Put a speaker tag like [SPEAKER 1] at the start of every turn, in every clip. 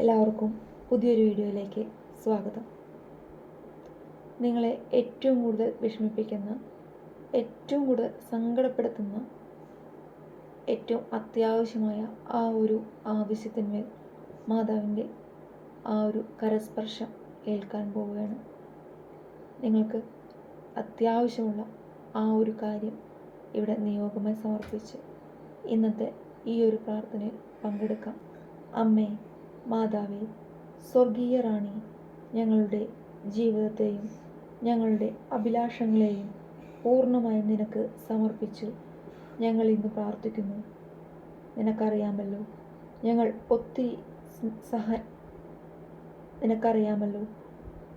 [SPEAKER 1] എല്ലാവർക്കും പുതിയൊരു വീഡിയോയിലേക്ക് സ്വാഗതം. നിങ്ങളെ ഏറ്റവും കൂടുതൽ വിഷമിപ്പിക്കുന്ന ഏറ്റവും കൂടുതൽ സങ്കടപ്പെടുത്തുന്ന ഏറ്റവും അത്യാവശ്യമായ ആ ഒരു ആവശ്യത്തിന്മേൽ മാതാവിന്റെ ആ ഒരു കരസ്പർശം ഏൽക്കാൻ പോവുകയാണ്. നിങ്ങൾക്ക് അത്യാവശ്യമുള്ള ആ ഒരു കാര്യം ഇവിടെ നിയോഗമായി സമർപ്പിച്ച് ഇന്നത്തെ ഈ ഒരു പ്രാർത്ഥനയിൽ പങ്കെടുക്കാം. അമ്മേ മാതാവേ സ്വർഗീയ റാണി ഞങ്ങളുടെ ജീവിതത്തെയും ഞങ്ങളുടെ അഭിലാഷങ്ങളെയും പൂർണമായും നിനക്ക് സമർപ്പിച്ചു ഞങ്ങൾ ഇന്ന് പ്രാർത്ഥിക്കുന്നു. നിനക്കറിയാമല്ലോ ഞങ്ങൾ ഒത്തിരി സഹ നിനക്കറിയാമല്ലോ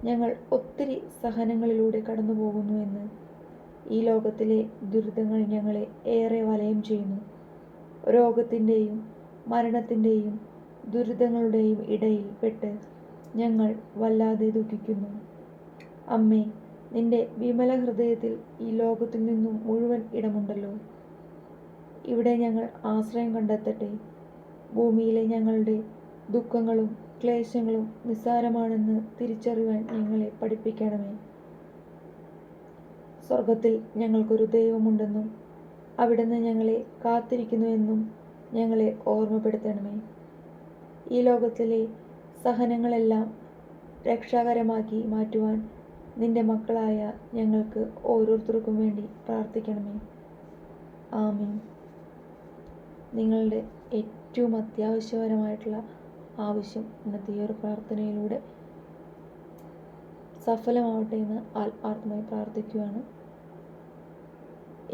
[SPEAKER 1] ഞങ്ങൾ ഒത്തിരി സഹനങ്ങളിലൂടെ കടന്നു പോകുന്നു എന്ന്. ഈ ലോകത്തിലെ ദുരിതങ്ങൾ ഞങ്ങളെ ഏറെ വലയം ചെയ്യുന്നു. രോഗത്തിന്റെയും മരണത്തിന്റെയും ദുരിതങ്ങളുടെയും ഇടയിൽ പെട്ട് ഞങ്ങൾ വല്ലാതെ ദുഃഖിക്കുന്നു. അമ്മേ നിന്റെ വിമല ഹൃദയത്തിൽ ഈ ലോകത്തിൽ നിന്നും മുഴുവൻ ഇടമുണ്ടല്ലോ. ഇവിടെ ഞങ്ങൾ ആശ്രയം കണ്ടെത്തട്ടെ. ഭൂമിയിലെ ഞങ്ങളുടെ ദുഃഖങ്ങളും ക്ലേശങ്ങളും നിസ്സാരമാണെന്ന് തിരിച്ചറിയാൻ ഞങ്ങളെ പഠിപ്പിക്കണമേ. സ്വർഗത്തിൽ ഞങ്ങൾക്കൊരു ദൈവമുണ്ടെന്നും അവിടുന്ന് ഞങ്ങളെ കാത്തിരിക്കുന്നുവെന്നും ഞങ്ങളെ ഓർമ്മപ്പെടുത്തണമേ. ഈ ലോകത്തിലെ സഹനങ്ങളെല്ലാം രക്ഷാകരമാക്കി മാറ്റുവാൻ നിന്റെ മക്കളായ ഞങ്ങൾക്ക് ഓരോരുത്തർക്കും വേണ്ടി പ്രാർത്ഥിക്കണമേ. ആമീൻ. നിങ്ങളുടെ ഏറ്റവും അത്യാവശ്യപരമായിട്ടുള്ള ആവശ്യം ഇന്നത്തെ ഈ ഒരു പ്രാർത്ഥനയിലൂടെ സഫലമാവട്ടെ എന്ന് ആത്മാർത്ഥമായി പ്രാർത്ഥിക്കുകയാണ്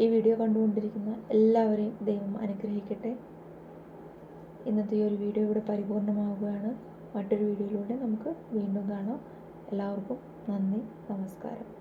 [SPEAKER 1] ഈ വീഡിയോ കണ്ടുകൊണ്ടിരിക്കുന്ന എല്ലാവരെയും ദൈവം അനുഗ്രഹിക്കട്ടെ. ഇന്നത്തെ ഈ ഒരു വീഡിയോ ഇവിടെ പരിപൂർണമാവുകയാണ്. മറ്റൊരു വീഡിയോയിലൂടെ നമുക്ക് വീണ്ടും കാണാം. എല്ലാവർക്കും നന്ദി നമസ്കാരം.